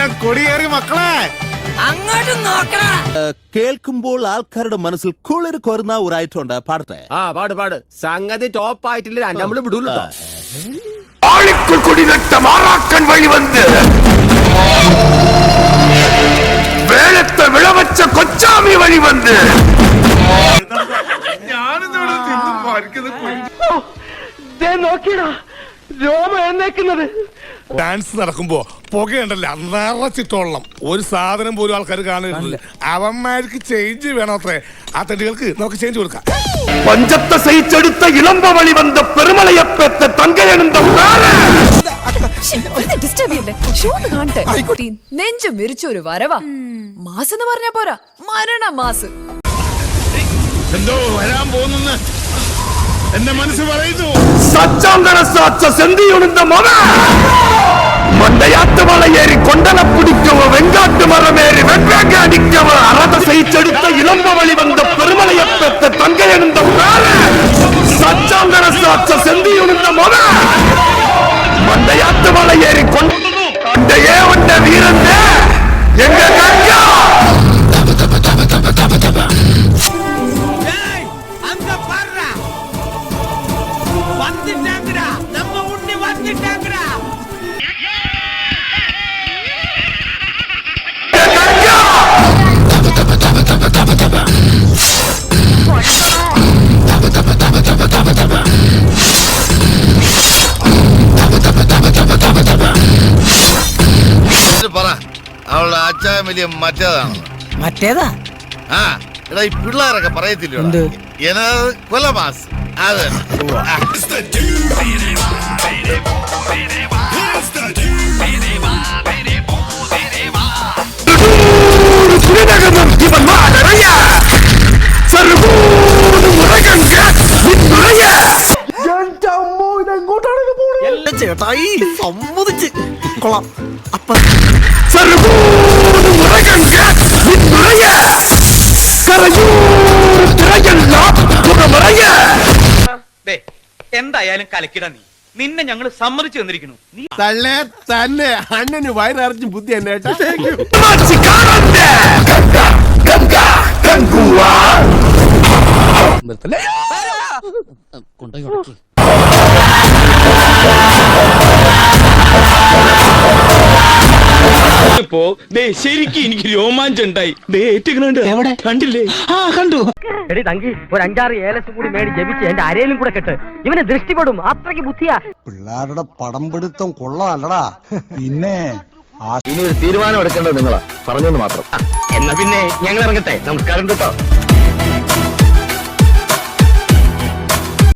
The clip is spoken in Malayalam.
കൊടിയേറി മക്കളെ അങ്ങോട്ട് നോക്കണ കേൾക്കുമ്പോൾ ആൾക്കാരുടെ മനസ്സിൽ കുളിർ കൊരുന്ന ഒരായിട്ടുണ്ട് പാടട്ടെ ആ പാട് പാട് സംഗതി ടോപ്പ് ആയിട്ടില്ല നമ്മള് വിടൂല്ലോ ஆளுக்குள் குடிநட்ட மாறாக்கன் வழி வந்து வேளத்தை விழவச்ச கொச்சாமி வழி வந்து വന്നേക്കുന്നത്. ഡാൻസ് നടക്കുമ്പോ പുകയുണ്ടല്ല? നിറച്ചിട്ടോളം ഒരു സാധനം പോലും ആൾക്കാർ കാണുന്നില്ല അവന്മാർക്ക് ചേഞ്ച് വേണോത്രേ ആ തെണ്ടികൾക്ക് നമുക്ക് ചേഞ്ച് കൊടുക്കാം. പഞ്ചത്തെ സഹിച്ചെടുത്ത ഇളമ്പ വഴി വന്ന പെരുമലയപ്പത്തെ തങ്കയണന്റെ നെഞ്ചം വിരിച്ച ഒരു വരവാ. മാസ് എന്ന് പറഞ്ഞ പോരാ. മരണ മാസ്. എന്തോ വരാൻ പോകുന്ന എന്റെ മനസ്സ് പറയുന്നു സച്ചാന്തര സാച്ച സെന്തിയുണുന്ന മത മണ്ടയാത്ത മലയേറി കൊണ്ടല പിടിക്കവ വെങ്കാട്ട് മരമേറി വെട്ടേക്ക് അടിക്കവ അറത സഹിച്ചെടുത്ത ഇളമ്പ വഴി വന്ന പെരുമലയപ്പത്തെ തങ്കയെണുന്ന സച്ചാന്തര സാച്ച സെന്തിയുണുന്ന മത മണ്ടയാത്ത മലയേറി കൊണ്ട ഏവന്റെ വീരന്റെ എങ്ക മച്ചാൻ വലിയ മറ്റേതാണെന്ന് മറ്റേതാ ആ എടാ ഈ പിള്ളേരൊക്കെ എന്ത്? പറയത്തില്ലോ എന്നത് കൊലമാസ് അത് തന്നെ. ആ, It's the dude. It's the ചേട്ടായി സമ്മതിച്ച് കൊള്ളാം അപ്പ dude. dragon cat with Maya! Karayur dragon lot with എന്തായാലും കലക്കിട നീ. നിന്നെ ഞങ്ങൾ സമ്മതിച്ചു തന്നിരിക്കുന്നു. നീ തന്നെ തന്നെ അണ്ണന് വയറിറച്ചും ബുദ്ധി എന്നെ കൊണ്ടേ കഴിഞ്ഞപ്പോ ശരിക്കും എനിക്ക് രോമാഞ്ചം ഉണ്ടായി എവിടെ? കണ്ടില്ലേ? ആ കണ്ടു. എടി തങ്കി ഒരു അഞ്ചാറ് ഏലസും കൂടി മേടി ജപിച്ച് എന്റെ അരയിലും കൂടെ കെട്ട്. ഇവനെ ദൃഷ്ടിപ്പെടും. അത്രയ്ക്ക് ബുദ്ധിയാ. പിള്ളേരുടെ പടം പിടുത്തം കൊള്ളാല്ലടാ. പിന്നെ ഇനി ഒരു തീരുമാനം എടുക്കേണ്ടത് നിങ്ങളാ. പറഞ്ഞെന്ന് മാത്രം. എന്നാ പിന്നെ ഞങ്ങൾ ഇറങ്ങട്ടെ. നമസ്കാരം കേട്ടോ